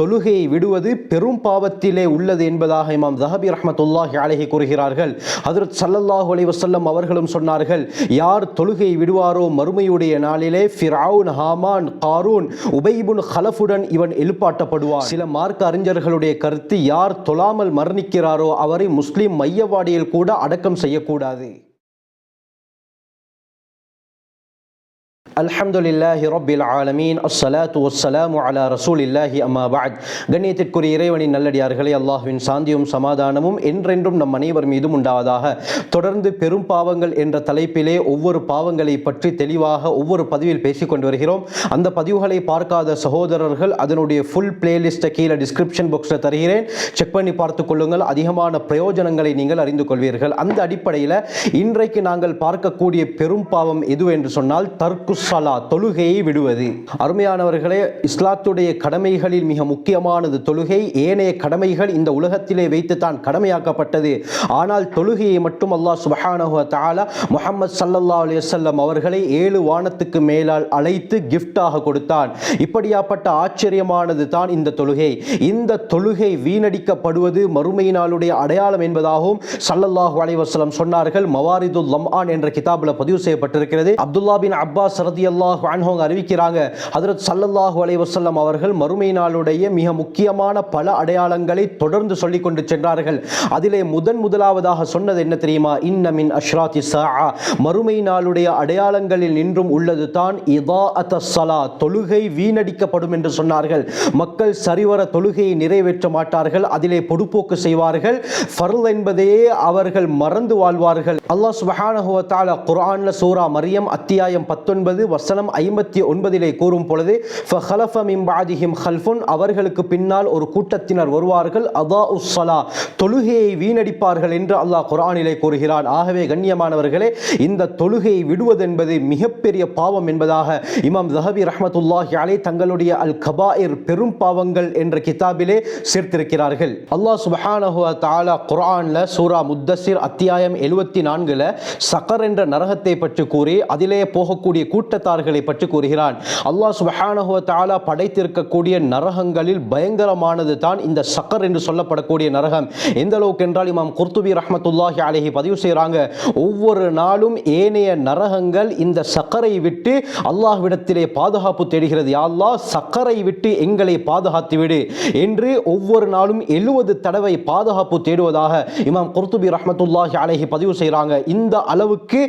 தொழுகையை விடுவது பெரும் பாவத்திலே உள்ளது என்பதாக இமாம் ஜஹபி ரஹமத்துல்லாஹி அழகி கூறுகிறார்கள். ஹதரத் சல்லல்லாஹு அலி வசல்லம் அவர்களும் சொன்னார்கள் யார் தொழுகையை விடுவாரோ மறுமையுடைய நாளிலே ஃபிரவுன் ஹாமான் காரூன் உபைபுன் ஹலஃபுடன் இவன் எழுப்பாட்டப்படுவார் சில மார்க்க அறிஞர்களுடைய கருத்து யார் தொழாமல் மரணிக்கிறாரோ அவரை முஸ்லீம் மையவாடியில் கூட அடக்கம் செய்யக்கூடாது. அல்ஹம்துலில்லாஹி ரப்பில் ஆலமீன். அஸ்ஸலாத்து வஸ்ஸலாமு அலா ரசூலில்லாஹி அம்மா பாத் கண்ணியத்திற்குரிய இறைவனின் நல்லடியார்களே அல்லாஹ்வின் சாந்தியும் சமாதானமும் என்றென்றும் நம் அனைவர் மீதும் உண்டாவதாக. தொடர்ந்து பெரும் பாவங்கள் என்ற தலைப்பிலே ஒவ்வொரு பாவங்களை பற்றி தெளிவாக ஒவ்வொரு பதிவில் பேசிக் கொண்டு வருகிறோம். அந்த பதிவுகளை பார்க்காத சகோதரர்கள் அதனுடைய ஃபுல் பிளேலிஸ்ட்டை கீழே டிஸ்கிரிப்ஷன் பாக்ஸில் தருகிறேன். செக் பண்ணி பார்த்து கொள்ளுங்கள். அதிகமான பிரயோஜனங்களை நீங்கள் அறிந்து கொள்வீர்கள். அந்த அடிப்படையில் இன்றைக்கு நாங்கள் பார்க்கக்கூடிய பெரும் பாவம் எது என்று சொன்னால் தர்க்கு சலா தொழுகையை விடுவது. அருமையானவர்களே இஸ்லாத்துடைய கடமைகளில் மிக முக்கியமானது தொழுகை. ஏனைய கடமைகள் இந்த உலகத்திலே வைத்து தான் கடமையாக்கப்பட்டது. ஆனால் தொழுகையை மட்டும் அல்லாஹ் சுபஹானஹு வ தஆலா முஹம்மது ஸல்லல்லாஹு அவர்களை ஏழு வானத்துக்கு மேலால் அழைத்து கிஃப்டாக கொடுத்தான். இப்படியாப்பட்ட ஆச்சரியமானது தான் இந்த தொழுகை. இந்த தொழுகை வீணடிக்கப்படுவது மறுமை நாளுடைய அடையாளம் என்பதாகவும் சல்லல்லாஹு அலைஹி சொன்னார்கள். மவாரிதுல் லம்ஆன் என்ற கிதாபில் பதிவு செய்யப்பட்டிருக்கிறது. அப்துல்லா பின் அப்பாஸ் ரதியல்லாஹு அன்ஹு அன்ஹோங்க அறிவிக்கிறாங்க. ஹதரத் சல்லல்லாஹு அலை வசல்லம் அவர்கள் மறுமை நாளுடைய மிக முக்கியமான பல அடையாளங்களை தொடர்ந்து சொல்லிக் கொண்டு சென்றார்கள். அதிலே முதன் முதலாவதாக சொன்னது என்ன தெரியுமா? இன்னமின் அஷ்ராத்தி சா மறுமை நாளுடைய அடையாளங்களில் நின்றும் உள்ளது தான் இதாஅத் சலா தொழுகை வீணடிக்கப்படும் என்று சொன்னார்கள். மக்கள் சரிவர தொழுகையை நிறைவேற்ற மாட்டார்கள் அதிலே பொடுப்போக்கு செய்வார்கள். ஃபர்ல் என்பதையே அவர்கள் மறந்து வாழ்வார்கள். அல்லாஹ் சுப்ஹானஹு குரான்ல சூரா மரியம் அத்தியாயம் பத்தொன்பது பொழுது வசனம் ஐம்பத்தி ஒன்பதிலே கூறும் பொழுது ஃபஹலஃப ஹல்ஃபுன் அவர்களுக்கு பின்னால் ஒரு கூட்டத்தினர் வருவார்கள் அதா உஸ்ஸலா தொழுகையை வீணடிப்பார்கள் என்று அல்லாஹ் குரானிலே கூறுகிறான். ஆகவே கண்ணியமானவர்களே இந்த தொழுகையை விடுவதென்பது மிகப்பெரிய பாவம் என்பதாக இமாம் ஜஹபி ரஹமத்துல்லாஹி அலை தங்களுடைய அல் கபாயிர் பெரும் பாவங்கள் என்ற கிதாபிலே சேர்த்திருக்கிறார்கள். அல்லாஹ் சுபஹானஹு தாலா தஆலா சூரா முத்தசிர் அத்தியாயம் எழுபத்தி நான்குல சகர் என்ற நரகத்தை பற்றி கூறி அதிலே போகக்கூடிய கூட்ட கூட்டத்தார்களை பற்றி கூறுகிறான். அல்லாஹ் சுபஹானஹுவ தாலா படைத்திருக்கக்கூடிய நரகங்களில் பயங்கரமானது தான் இந்த சக்கர் என்று சொல்லப்படக்கூடிய நரகம். எந்த அளவுக்கு என்றால் இமாம் குர்துபி ரஹமத்துல்லாஹி அலஹி பதிவு செய்கிறாங்க ஒவ்வொரு நாளும் ஏனைய நரகங்கள் இந்த சக்கரை விட்டு அல்லாஹ்விடத்திலே பாதுகாப்பு தேடுகிறது. அல்லாஹ் சக்கரை விட்டு எங்களை பாதுகாத்து விடு என்று ஒவ்வொரு நாளும் எழுபது தடவை பாதுகாப்பு தேடுவதாக இமாம் குர்துபி ரஹமத்துல்லாஹி அலஹி பதிவு செய்கிறாங்க இந்த அளவுக்கு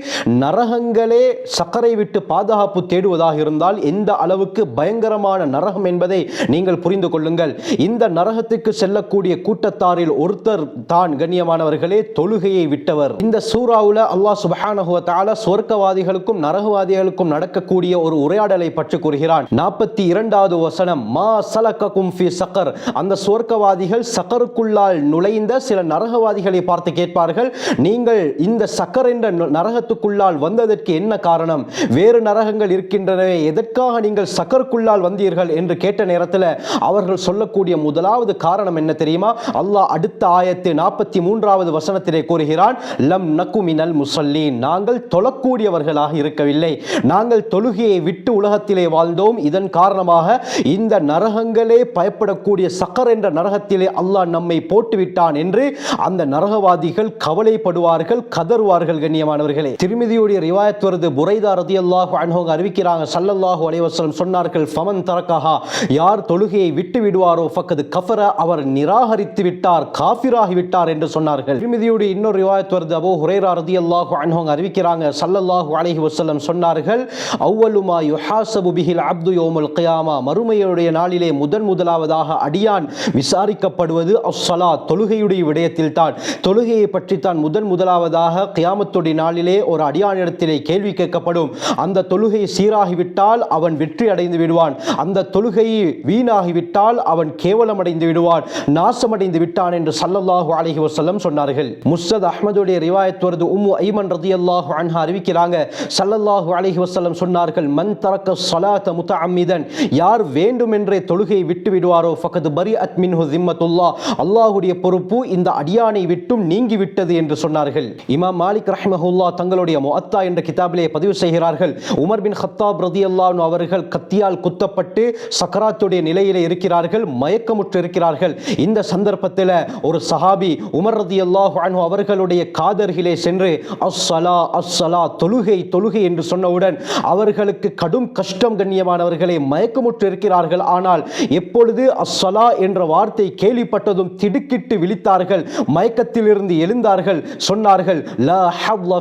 நரகங்களே சக்கரை விட்டு பாதுகாப்பு தேடுவதாக இருந்தால் எந்த அளவுக்கு பயங்கரமான நரகம் என்பதை நீங்கள் புரிந்து கொள்ளுங்கள். இந்த நரகத்துக்கு செல்லக்கூடிய கூட்டத்தாரில் ஒருத்தர் தான் கண்ணியமானவர்களே தொழுகையை விட்டவர். இந்த சூறாவுல அல்லாஹ் சுபஹானஹு சொர்க்கவாதிகளுக்கும் நரகவாதிகளுக்கும் நடக்கக்கூடிய ஒரு உரையாடலை பற்றி கூறுகிறான். நாற்பத்தி இரண்டாவது வசனம் மா சலக்கும் ஃபி சக்கர் அந்த சொர்க்கவாதிகள் சக்கருக்குள்ளால் நுழைந்த சில நரகவாதிகளை பார்த்து கேட்பார்கள் நீங்கள் இந்த சக்கர் என்ற நரகத்துக்குள்ளால் வந்ததற்கு என்ன காரணம்? வேறு நரகங்கள் இருக்கின்றனவே எதற்காக நீங்கள் சக்கருக்குள்ளால் வந்தீர்கள் என்று கேட்ட நேரத்தில் அவர்கள் சொல்லக்கூடிய முதலாவது காரணம் என்ன தெரியுமா? அல்லாஹ் அடுத்த ஆயத்து நாற்பத்தி மூன்றாவது வசனத்திலே கூறுகிறான் லம் நக்குமினல் முசல்லீன். நாங்கள் தொழக்கூடியவர்களாக இருக்கவில்லை. நாங்கள் தொழுகையை விட்டு உலகத்திலே வாழ்ந்தோம். இதன் காரணமாக இந்த நரகங்களே பயப்படக்கூடிய சக்கர் என்ற நரகத்திலே அல்லாஹ் நம்மை போட்டுவிட்டான் என்று அந்த நரகவாதிகள் கவலைப்படுவார்கள் கதறுவார்கள் கண்ணியமானவர்களே. திருமதியுடைய ரிவாயத் வருது புரைதா ரதியல்லாஹு அன்ஹு அறிவிக்கிறாங்க. சல்லல்லாஹு அலைஹி சொன்னார்கள் ஃபமன் தரக்கஹா யார் தொழுகையை விட்டு விடுவாரோ ஃபக்கது கஃபர அவர் நிராகரித்து விட்டார் காஃபிராகி விட்டார் என்று சொன்னார்கள். திருமதியுடைய இன்னொரு ரிவாயத் வருது. அபோ ஹுரேரா ரதி அல்லாஹு அன்ஹு அறிவிக்கிறாங்க. சல்லல்லாஹு அலைஹி வஸல்லம் சொன்னார்கள் அவ்வலுமா யுஹாசபு பிஹில் அப்து யோமுல் கியாமா மறுமையுடைய நாளிலே முதன் முதலாவதாக அடியான் விசாரிக்கப்படுவது அஸ்ஸலா தொழுகையுடைய விடயத்தில் தான் தொழுகையை பற்றி தான் முதன் முதலாவதாக கியாமத்துடைய நாளிலே ஒரு அடியானிடத்திலே கேள்வி கேட்கப்படும். அந்த தொழுகை சீராகிவிட்டால் அவன் வெற்றி அடைந்து விடுவான். அந்த தொழுகை வீணாகிவிட்டால் அவன் கேவலம் அடைந்து விடுவான். நாசமடைந்து விட்டான் என்று சல்லல்லாஹு அலஹி வசல்லம் சொன்னார்கள். முஸ்தத் அஹமதுடைய ரிவாயத் வருது. உம்மு ஐமன் ரதியல்லாஹு அன்ஹா அறிவிக்கிறாங்க. சல்லல்லாஹு அலஹி வசல்லம் சொன்னார்கள் மன் தரக்க முத்த அமிதன் யார் வேண்டுமென்றே தொழுகையை விட்டு விடுவாரோ ஃபக்கத் பரி மின்ஹு திம்மத்துல்லாஹ் அல்லாஹுடைய பொறுப்பு இந்த அடியானை விட்டும் நீங்கி விட்டது என்று சொன்னார்கள். இமாம் மாலிக் ரஹ்மஹுல்லா தங்களுடைய முஅத்தா என்ற கிதாபிலே பதிவு செய்கிறார்கள். உமர் பின் ஹத்தாப் ரதி அவர்கள் கத்தியால் குத்தப்பட்டு சக்கராத்துடைய நிலையிலே இருக்கிறார்கள் மயக்கமுற்று இருக்கிறார்கள். இந்த சந்தர்ப்பத்தில் ஒரு சஹாபி உமர் ரதி அல்லாஹ் அவர்களுடைய காதர்களே சென்று அஸ்ஸலா அஸ்ஸலா தொழுகை தொழுகை என்று சொன்னவுடன் அவர்களுக்கு கடும் கஷ்டம் கண்ணியமானவர்களை மயக்கமுற்று இருக்கிறார்கள். ஆனால் எப்பொழுது அஸ்ஸலா என்ற வார்த்தை கேள்விப்பட்டதும் திடுக்கிட்டு விழித்தார்கள் மயக்கத்திலிருந்து எழுந்தார்கள் சொன்னார்கள் லா ஹவ்ல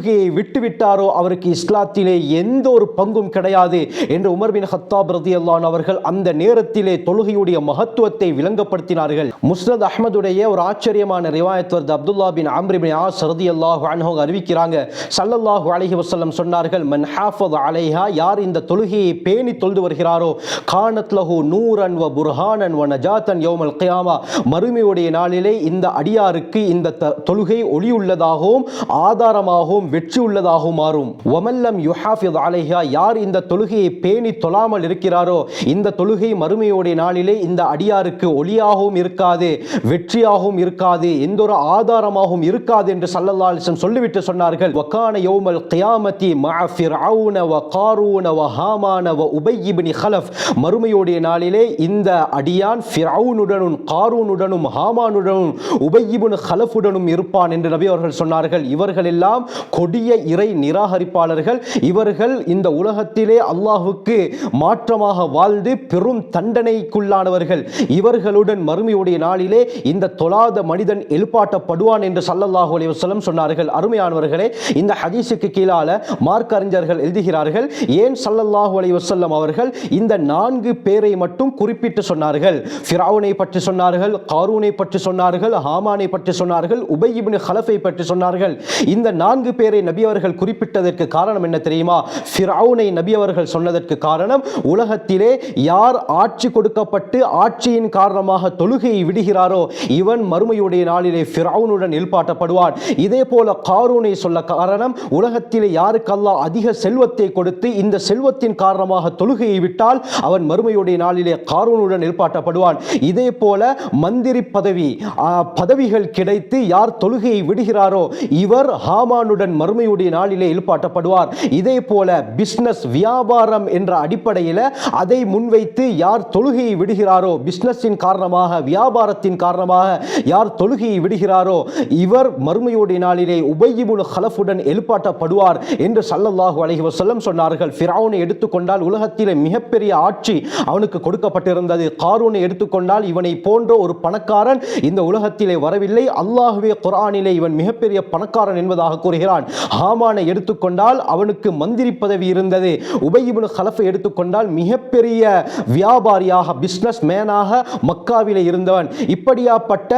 தொழுகையை விட்டுவிட்டாரோ அவருக்கு இஸ்லாத்திலே எந்த ஒரு பங்கும் கிடையாது என்று உமர் பின் ஹத்தாப் ரதியல்லான் அவர்கள் அந்த நேரத்திலே தொழுகையுடைய மகத்துவத்தை விளங்கப்படுத்தினார்கள். முஸ்னத் அஹமதுடைய ஒரு ஆச்சரியமான ரிவாயத் வருது. அப்துல்லா பின் அம்ரி பின் ஆஸ் ரதியல்லாஹு அன்ஹு அறிவிக்கிறாங்க. சல்லல்லாஹு அலஹி வசல்லம் சொன்னார்கள் மன் ஹாஃபத் அலைஹா யார் இந்த தொழுகையை பேணி தொழுது வருகிறாரோ கானத் லஹு நூரன் வ புர்ஹானன் வ நஜாத்தன் யோமல் கியாமா. மறுமையுடைய நாளிலே இந்த அடியாருக்கு இந்த த- தொழுகை ஒளியுள்ளதாகவும் ஆதாரமாகவும் வெற்றி உள்ளதாகவும் மாறும் வமல்லம் யுஹாஃபித் அலைஹா யார் இந்த தொழுகையை பேணி தொழாமல் இருக்கிறாரோ இந்த தொழுகை மறுமையுடைய நாளிலே இந்த அடியாருக்கு ஒளியாகவும் இருக்காது வெற்றியாகவும் இருக்காது எந்த ஒரு ஆதாரமாகவும் இருக்காது என்று சல்லல்லாஹு சொல்லிவிட்டு சொன்னார்கள். வக்கான யோமல் கியாமத்தி மஅ ஃபிர்அவுன வ காரூன வ ஹாமான வ ஹலஃப் மறுமையுடைய நாளிலே இந்த அடியான் ஃபிரவுனுடனும் காரூனுடனும் ஹாமானுடனும் உபை ஹலஃபுடனும் இருப்பான் என்று நபி அவர்கள் சொன்னார்கள். இவர்கள் எல்லாம் கொடிய இறை நிராகரிப்பாளர்கள் இவர்கள் இந்த உலகத்திலே அல்லாஹுக்கு மாற்றமாக வாழ்ந்து பெரும் தண்டனைக்குள்ளானவர்கள். இவர்களுடன் மறுமையுடைய நாளிலே இந்த தொழாத மனிதன் எழுப்பாட்டப்படுவான் என்று சல்லல்லாஹு அலைஹி சொன்னார்கள். அருமையானவர்களே இந்த ஹதீஸுக்கு கீழால மார்க் அறிஞர்கள் எழுதுகிறார்கள். ஏன் சல்லல்லாஹு அலைஹி வசல்லம் அவர்கள் இந்த நான்கு பேரை மட்டும் குறிப்பிட்டு சொன்னார்கள்? ஃபிராவுனை பற்றி சொன்னார்கள் காரூனை பற்றி சொன்னார்கள் ஹாமானை பற்றி சொன்னார்கள் உபை ஹலஃபை பற்றி சொன்னார்கள். இந்த நான்கு பேர் பெயரை நபி அவர்கள் குறிப்பிட்டதற்கு காரணம் என்ன தெரியுமா? ஃபிரௌனை நபி அவர்கள் சொன்னதற்கு காரணம் உலகத்திலே யார் ஆட்சி கொடுக்கப்பட்டு ஆட்சியின் காரணமாக தொழுகையை விடுகிறாரோ இவன் மறுமையுடைய நாளிலே ஃபிரௌனுடன் எழுப்பாட்டப்படுவான் இதே போல காரூனை சொல்ல காரணம் உலகத்திலே யாருக்கெல்லாம் அதிக செல்வத்தை கொடுத்து இந்த செல்வத்தின் காரணமாக தொழுகையை விட்டால் அவன் மறுமையுடைய நாளிலே காரூனுடன் எழுப்பாட்டப்படுவான் இதே போல மந்திரி பதவி பதவிகள் கிடைத்து யார் தொழுகையை விடுகிறாரோ இவர் ஹாமானுடன் மறுமையுடைய நாளிலே எழுப்பாட்டப்படுவார் இதே போல பிஸ்னஸ் வியாபாரம் என்ற அடிப்படையில் அதை முன்வைத்து யார் தொழுகையை விடுகிறாரோ பிஸ்னஸின் காரணமாக வியாபாரத்தின் காரணமாக யார் தொழுகையை விடுகிறாரோ இவர் மறுமையுடைய நாளிலே உபயிபுல் ஹலஃபுடன் எழுப்பாட்டப்படுவார் என்று சல்லல்லாஹு அலஹி வசல்லம் சொன்னார்கள். ஃபிரௌனை எடுத்துக்கொண்டால் உலகத்திலே மிகப்பெரிய ஆட்சி அவனுக்கு கொடுக்கப்பட்டிருந்தது. காரூனை எடுத்துக்கொண்டால் இவனை போன்ற ஒரு பணக்காரன் இந்த உலகத்திலே வரவில்லை. அல்லாஹுவே குரானிலே இவன் மிகப்பெரிய பணக்காரன் என்பதாக கூறுகிறான். ஹாமானை எடுத்துக்கொண்டால் அவனுக்கு மந்திரி பதவி இருந்தது. உபயிபுல் ஹலஃபை எடுத்துக்கொண்டால் மிகப்பெரிய வியாபாரியாக பிஸ்னஸ் மேனாக மக்காவிலே இருந்தவன். இப்படியாப்பட்ட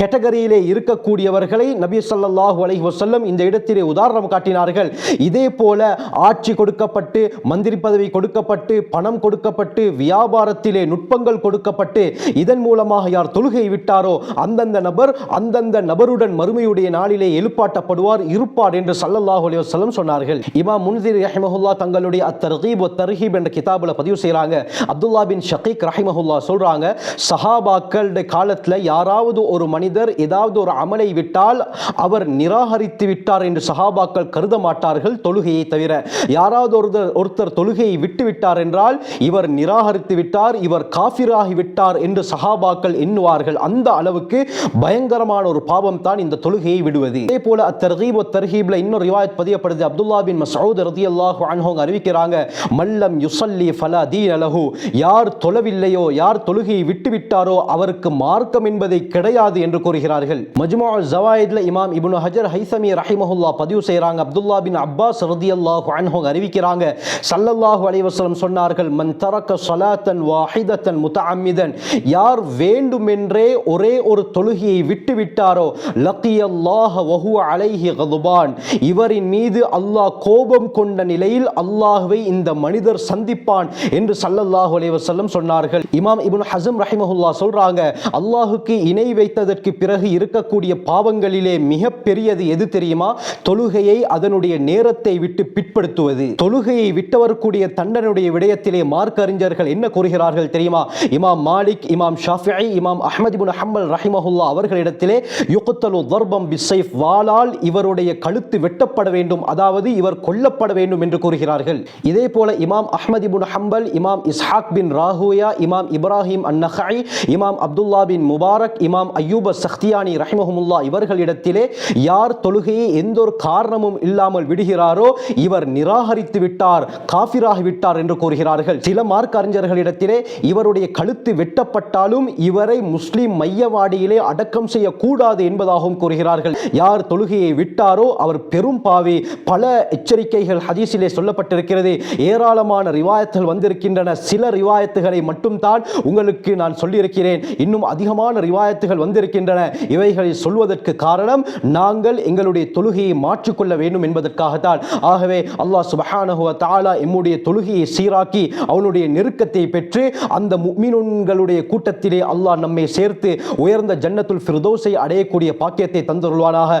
கேட்டகரியிலே இருக்கக்கூடியவர்களை நபி ஸல்லல்லாஹு அலஹி வசல்லம் இந்த இடத்திலே உதாரணம் காட்டினார்கள். இதே போல ஆட்சி கொடுக்கப்பட்டு மந்திரி பதவி கொடுக்கப்பட்டு பணம் கொடுக்கப்பட்டு வியாபாரத்திலே நுட்பங்கள் கொடுக்கப்பட்டு இதன் மூலமாக யார் தொழுகை விட்டாரோ அந்தந்த நபர் அந்தந்த நபருடன் மறுமையுடைய நாளிலே எழுப்பாட்டப்படுவார். இருப்பார் என்று சல்லல்லாஹ் அலைஹி சொன்னார்கள். இமாம் முன்திர் ரஹிமஹுல்லா தங்களுடைய அத்தர்கீப் தர்ஹீப் என்ற கிதாபில் பதிவு செய்கிறாங்க. அப்துல்லா பின் ஷகீக் ரஹிமஹுல்லா சொல்றாங்க சஹாபாக்களுடைய காலத்தில் யாராவது ஒரு மனிதர் ஏதாவது ஒரு அமலை விட்டால் அவர் நிராகரித்து விட்டார் என்று சஹாபாக்கள் கருத மாட்டார்கள் தொழுகையை தவிர. யாராவது ஒருத்தர் ஒருத்தர் தொழுகையை விட்டு விட்டார் என்றால் இவர் நிராகரித்து விட்டார் இவர் காஃபிராகி விட்டார் என்று சஹாபாக்கள் எண்ணுவார்கள். அந்த அளவுக்கு பயங்கரமான ஒரு பாவம் தான் இந்த தொழுகையை விடுவது. இதே போல அத்தர்கீப் தர்ஹீப்ல இன்னொரு ரிவாயத் பதியப்படுது. அப்துல்லா பின் மசூத் ரதியல்லாஹு அன்ஹு அறிவிக்கிறாங்க மல்லம் யுசல்லி ஃபலா தீன் அலஹு யார் தொழவில்லையோ யார் தொழுகையை விட்டு விட்டாரோ அவருக்கு மார்க்கம் என்பதை கிடையாது என்று கூறுகிறார்கள். மஜ்மா ஜவாயித்ல இமாம் இப்னு ஹஜர் ஹைசமி ரஹிமஹுல்லா பதிவு செய்கிறாங்க அப்துல்லா பின் அப்பாஸ் ரதியல்லாஹு அன்ஹு அறிவிக்கிறாங்க சல்லல்லாஹு அலைவசலம் சொன்னார்கள் மன் தரக்க சலாத்தன் வாஹிதத்தன் முத்தஅம்மிதன் யார் வேண்டுமென்றே ஒரே ஒரு தொழுகையை விட்டு விட்டாரோ லக்கியல்லாஹ வஹுவ அலைஹி கதுபான் இவரின் மீது அல்லாஹ் கோபம் கொண்ட நிலையில் அல்லாஹுவை இந்த மனிதர் சந்திப்பான் என்று சல்லல்லாஹு அலைவசல்லம் சொன்னார்கள். இமாம் இபுன் ஹசம் ரஹிமஹுல்லா சொல்றாங்க அல்லாஹுக்கு இணை வைத்ததற்கு பிறகு இருக்கக்கூடிய பாவங்களிலே மிக பெரியது எது தெரியுமா? தொழுகையை அதனுடைய நேரத்தை விட்டு பிற்படுத்துவது. தொழுகையை விட்டவர்க்குடைய தண்டனுடைய விடயத்திலே மார்க் அறிஞர்கள் என்ன கூறுகிறார்கள் தெரியுமா? இமாம் மாலிக் இமாம் ஷாஃபி இமாம் அஹமது இபுன் ஹம்பல் ரஹிமஹுல்லா அவர்களிடத்திலே யுக்தலு தர்பம் பிசைஃப் வாளால் இவருடைய இவருடைய கழுத்து வெட்டப்பட வேண்டும் அதாவது இவர் கொல்லப்பட வேண்டும் என்று கூறுகிறார்கள். இதே போல இமாம் அஹ்மத் பின் ஹம்பல் இமாம் இஸ்ஹாக் பின் ராஹூயா இமாம் இப்ராஹிம் அன்னஹாய் இமாம் அப்துல்லா பின் முபாரக் இமாம் அய்யூப் சக்தியானி ரஹிமஹமுல்லா இவர்களிடத்திலே யார் தொழுகையை எந்த ஒரு காரணமும் இல்லாமல் விடுகிறாரோ இவர் நிராகரித்து விட்டார் காஃபிராகி விட்டார் என்று கூறுகிறார்கள். சில மார்க் அறிஞர்களிடத்திலே இவருடைய கழுத்து வெட்டப்பட்டாலும் இவரை முஸ்லிம் மையவாடியிலே அடக்கம் செய்யக்கூடாது என்பதாகவும் கூறுகிறார்கள். யார் தொழுகையை விட்டார் அவர் பெரும் பாவி. பல எச்சரிக்கைகள் ஹதீஸிலே சொல்லப்பட்டிருக்கிறது. ஏராளமான ரிவாயத்துகள் வந்திருக்கின்றன. சில ரிவாயத்துகளை மட்டும்தான் உங்களுக்கு நான் சொல்லியிருக்கிறேன். இன்னும் அதிகமான ரிவாயத்துகள் வந்திருக்கின்றன. இவைகளை சொல்வதற்கு காரணம் நாங்கள் எங்களுடைய தொழுகையை மாற்றிக்கொள்ள வேண்டும் என்பதற்காகத்தான். ஆகவே அல்லாஹ் சுபஹானஹுவ தாலா எம்முடைய தொழுகையை சீராக்கி அவனுடைய நெருக்கத்தை பெற்று அந்த முக்மினுன்களுடைய கூட்டத்திலே அல்லாஹ் நம்மை சேர்த்து உயர்ந்த ஜன்னத்துல் ஃபிர்தோஸை அடையக்கூடிய பாக்கியத்தை தந்தருள்வானாக.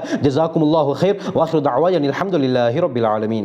الخير وآخر دعوانا الحمد لله رب العالمين.